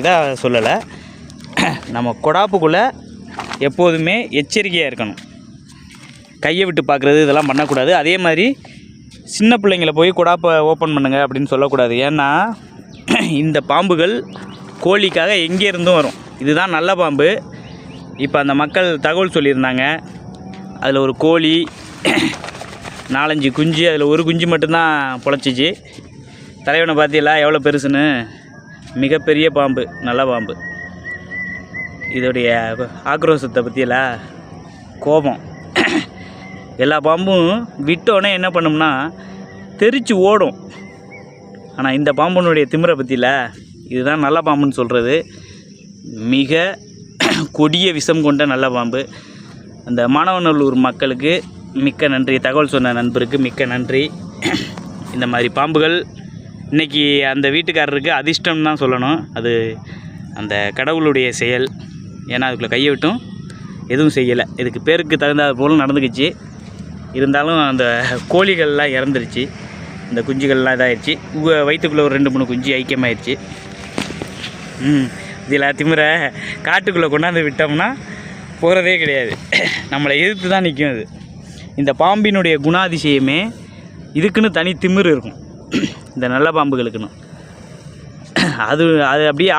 இதாக சொல்லலை. நம்ம கொடாப்புக்குள்ளே எப்போதுமே எச்சரிக்கையாக இருக்கணும். கையை விட்டு பார்க்குறது இதெல்லாம் பண்ணக்கூடாது. அதே மாதிரி சின்ன பிள்ளைங்கள போய் கொடாப்பை ஓப்பன் பண்ணுங்கள் அப்படின்னு சொல்லக்கூடாது. ஏன்னா இந்த பாம்புகள் கோழிக்காக எங்கே இருந்தும் வரும். இதுதான் நல்ல பாம்பு. இப்போ அந்த மக்கள் தகவல் சொல்லியிருந்தாங்க. அதில் ஒரு கோழி நாலஞ்சு குஞ்சு அதில் ஒரு குஞ்சு மட்டும்தான் பொழைச்சிச்சு. தலைவனை பார்த்தீங்களா எவ்வளோ பெருசுன்னு? மிகப்பெரிய பாம்பு நல்ல பாம்பு. இதோடைய ஆக்ரோஷத்தை பற்றியலா கோபம். எல்லா பாம்பும் விட்டோன்னே என்ன பண்ணும்னா தெரிச்சு ஓடும். ஆனால் இந்த பாம்புனுடைய திமிரை பற்றியில இதுதான் நல்ல பாம்புன்னு சொல்கிறது மிக கொடிய விஷம் கொண்ட நல்ல பாம்பு. அந்த மாணவநல்லூர் மக்களுக்கு மிக்க நன்றி தகவல் சொன்ன நண்பருக்கு மிக்க நன்றி. இந்த மாதிரி பாம்புகள் இன்றைக்கி அந்த வீட்டுக்காரருக்கு அதிர்ஷ்டம் தான் சொல்லணும். அது அந்த கடவுளுடைய செயல். ஏன்னா அதுக்குள்ளே கையை விட்டும் எதுவும் செய்யலை. இதுக்கு பேருக்கு தகுந்த போல் நடந்துக்கிச்சு இருந்தாலும் அந்த கோழிகள்லாம் இறந்துருச்சு. இந்த குஞ்சுகள்லாம் இதாகிடுச்சு உ- வயிற்றுக்குள்ளே ஒரு ரெண்டு மூணு குஞ்சு ஐக்கியமாயிடுச்சு ம் இதில் திமிர காட்டுக்குள்ளே கொண்டாந்து விட்டோம்னா போகிறதே கிடையாது. நம்மளை எதிர்த்து தான் நிற்கும் அது. இந்த பாம்பினுடைய குணாதிசயமே இதுக்குன்னு தனி திமிர் இருக்கும். இந்த நல்ல பாம்புகளுக்குன்னு அது அது அப்படியே